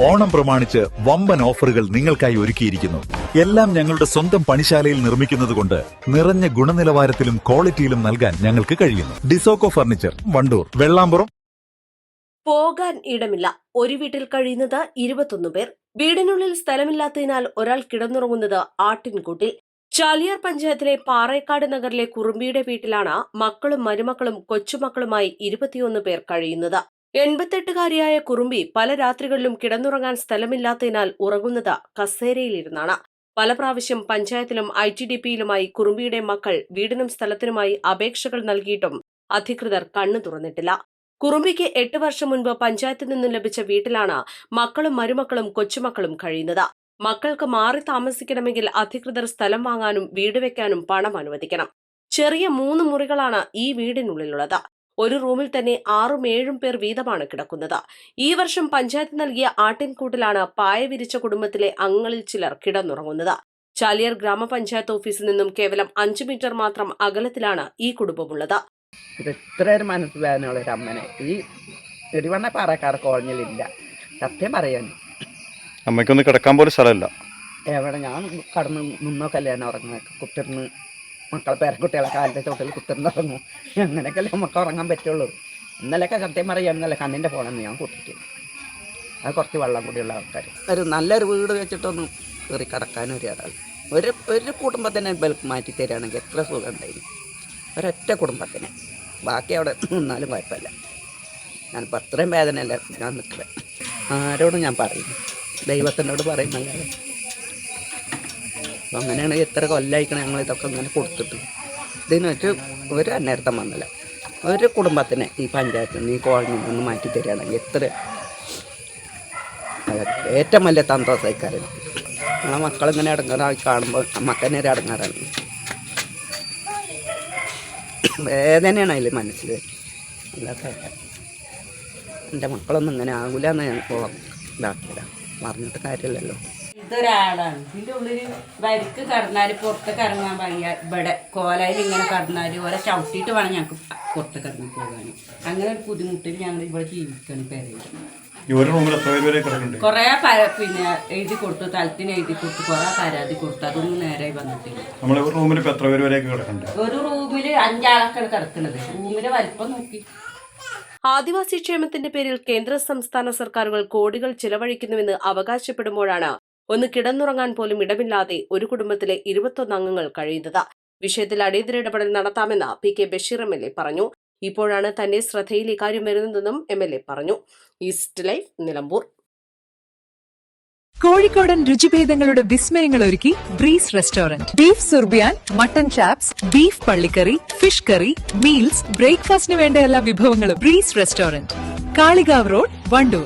ഓണം പ്രമാണിച്ച് വമ്പൻ ഓഫറുകൾ നിങ്ങൾക്കായി ഒരുക്കിയിരിക്കുന്നു. എല്ലാം ഞങ്ങളുടെ സ്വന്തം പണിശാലയിൽ നിർമ്മിക്കുന്നതുകൊണ്ട് നിറഞ്ഞ ഗുണനിലവാരത്തിലും ക്വാളിറ്റിയിലും നൽകാൻ ഞങ്ങൾക്ക് കഴിയുന്നു. ഡിസോക്കോ ഫർണിച്ചർ വണ്ടൂർ വെള്ളാമ്പുറം. പോകാൻ ഇടമില്ല. ഒരു വീട്ടിൽ കഴിയുന്നത് ഇരുപത്തൊന്ന് പേർ. വീടിനുള്ളിൽ സ്ഥലമില്ലാത്തതിനാൽ ഒരാൾ കിടന്നുറങ്ങുന്നത് ആട്ടിൻകൂട്ടിൽ. ചാലിയാർ പഞ്ചായത്തിലെ പാറേക്കാട് നഗറിലെ കുറുമ്പിയുടെ വീട്ടിലാണ് മക്കളും മരുമക്കളും കൊച്ചുമക്കളുമായി ഇരുപത്തിയൊന്ന് പേർ കഴിയുന്നത്. എൺപത്തെട്ടുകാരിയായ കുറുമ്പി പല രാത്രികളിലും കിടന്നുറങ്ങാൻ സ്ഥലമില്ലാത്തതിനാൽ ഉറങ്ങുന്നത് കസേരയിലിരുന്നാണ്. പല പ്രാവശ്യം പഞ്ചായത്തിലും ഐ ടി ഡി പിയിലുമായി കുറുമ്പിയുടെ മക്കൾ വീടിനും സ്ഥലത്തിനുമായി അപേക്ഷകൾ നൽകിയിട്ടും അധികൃതർ കണ്ണു തുറന്നിട്ടില്ല. കുറുമ്പിക്ക് എട്ട് വർഷം മുൻപ് പഞ്ചായത്തിൽ നിന്നും ലഭിച്ച വീട്ടിലാണ് മക്കളും മരുമക്കളും കൊച്ചുമക്കളും കഴിയുന്നത്. മക്കൾക്ക് മാറി താമസിക്കണമെങ്കിൽ അധികൃതർ സ്ഥലം വാങ്ങാനും വീട് വെക്കാനും പണം അനുവദിക്കണം. ചെറിയ മൂന്ന് മുറികളാണ് ഈ വീടിനുള്ളിലുള്ളത്. ഒരു റൂമിൽ തന്നെ ആറും ഏഴും പേർ വീതമാണ് കിടക്കുന്നത്. ഈ വർഷം പഞ്ചായത്ത് നൽകിയ ആട്ടിൻകൂട്ടിലാണ് പായ വിരിച്ച കുടുംബത്തിലെ അംഗങ്ങളിൽ ചിലർ കിടന്നുറങ്ങുന്നത്. ചാലിയർ ഗ്രാമപഞ്ചായത്ത് ഓഫീസിൽ നിന്നും കേവലം അഞ്ചു മീറ്റർ മാത്രം അകലത്തിലാണ് ഈ കുടുംബമുള്ളത്. അമ്മയ്ക്കൊന്നും ഇത്ര ഒരു മനസ്സ് വേദനയുള്ള ഒരു അമ്മനെ. ഈ ഇടിവണ്ണ പാറക്കാട് കോളനിയിലില്ല. സത്യം പറയാൻ. അമ്മയ്ക്കൊന്ന് കിടക്കാൻ പോലും സ്ഥലമില്ല. എവിടെ ഞാൻ കടന്ന് നിന്നോ കല്യാണം ഉറങ്ങുന്നത് കുത്തിർന്ന് മക്കളെ പേരക്കുട്ടികളെ കാലത്തെ ചോട്ടിൽ കുത്തിർന്ന് ഉറങ്ങും അങ്ങനെയൊക്കെയല്ലേ നമുക്ക് ഉറങ്ങാൻ പറ്റുള്ളൂ. ഇന്നലെയൊക്കെ സത്യം പറയാം ഇന്നലെ കണ്ണിന്റെ ഫോണെന്ന് ഞാൻ കൂട്ടിട്ട് അത് കുറച്ച് വെള്ളം കൂടിയുള്ള ആൾക്കാർ ഒരു നല്ലൊരു വീട് വെച്ചിട്ടൊന്നും കയറി കിടക്കാനും ഒരു ഇടാൾ ഒരു ഒരു കുടുംബത്തിനെ ബൽക്ക് മാറ്റി തരികയാണെങ്കിൽ എത്ര സുഖം ഉണ്ടായിരുന്നു ഒരൊറ്റ കുടുംബത്തിന്. ബാക്കി അവിടെ നിന്നാലും കുഴപ്പമില്ല. ഞാനിപ്പോൾ അത്രയും വേദനയല്ല ഞാൻ നിൽക്കുന്നത് ആരോടും ഞാൻ പറയും ദൈവത്തിനോട് പറയുന്നല്ലാതെ അപ്പം അങ്ങനെയാണ് എത്ര കൊല്ലായിക്കണം ഞങ്ങൾ ഇതൊക്കെ ഇങ്ങനെ കൊടുത്തിട്ട്. ഇതെന്ന് വെച്ചാൽ ഒരു അന്നേരത്തം വന്നില്ല. ഒരു കുടുംബത്തിനെ ഈ പഞ്ചായത്തിൽ നിന്ന് ഈ കോളനിയിൽ നിന്ന് മാറ്റി തരികയാണെങ്കിൽ എത്ര ഏറ്റവും വലിയ തന്ത്രസൈക്കാരൻ നമ്മളെ മക്കളിങ്ങനെ ഇടങ്ങാറായി കാണുമ്പോൾ മക്കനെ ഒരു അടങ്ങാറാണ് വേദനയാണ് അതിൽ മനസ്സിൽ എന്റെ മക്കളൊന്നും ഇങ്ങനെ ആകില്ല എന്ന് ഞാൻ ഇതാക്കിയതാണ് പറഞ്ഞിട്ട് കാര്യമില്ലല്ലോ. ഇതൊരാളാണ്. ഇതിന്റെ ഉള്ളിൽ വരിക്ക് കടന്നാൽ പുറത്തേക്ക് ഇറങ്ങാൻ വയ്യ. ഇവിടെ കോലയിൽ ഇങ്ങനെ കടന്നാൽ ഓരോ ചവിട്ടിയിട്ട് വേണം ഞങ്ങൾക്ക് പുറത്തേക്ക് ഇറങ്ങി പോകാൻ അങ്ങനെ ഒരു ബുദ്ധിമുട്ടിൽ ഞങ്ങൾ ഇവിടെ ജീവിക്കണം പേരെയും കൊറേ ഒരു റൂമിൽ എത്ര പേര് കുറേ പിന്നെ എഴുതി കൊടുത്തു തലത്തിന് എഴുതി കൊടുത്തു കുറേ പരാതി കൊടുത്തു. അതൊന്നും നേരെ വന്നിട്ടില്ല. നമ്മൾ ഒരു റൂമിൽ ഒരു റൂമിൽ അഞ്ചാളൊക്കെയാണ് കിടക്കുന്നത് റൂമിലെ വലിപ്പം നോക്കി. ആദിവാസി ക്ഷേമത്തിന്റെ പേരിൽ കേന്ദ്ര സംസ്ഥാന സർക്കാരുകൾ കോടികൾ ചിലവഴിക്കുന്നുവെന്ന് അവകാശപ്പെടുമ്പോഴാണ് ഒന്ന് കിടന്നുറങ്ങാൻ പോലും ഇടമില്ലാതെ ഒരു കുടുംബത്തിലെ ഇരുപത്തൊന്ന് അംഗങ്ങൾ കഴിയുന്നത്. വിഷയത്തിൽ അടിയന്തര ഇടപെടൽ നടത്താമെന്ന് P K Basheer M L A പറഞ്ഞു. ഇപ്പോഴാണ് തന്റെ ശ്രദ്ധയിൽ ഇക്കാര്യം വരുന്നതെന്നും എം എൽ എ പറഞ്ഞു. East life Nilambur. കോഴിക്കോടൻ രുചിഭേദങ്ങളുടെ വിസ്മയങ്ങൾ ഒരുക്കി ബ്രീസ് റെസ്റ്റോറന്റ് ബീഫ് സുർബിയാൻ മട്ടൻ ചാപ്സ് ബീഫ് പള്ളിക്കറി ഫിഷ് കറി മീൽസ് ബ്രേക്ക്ഫാസ്റ്റിന് വേണ്ട എല്ലാ വിഭവങ്ങളും breeze restaurant Kalikavu road Wandoor.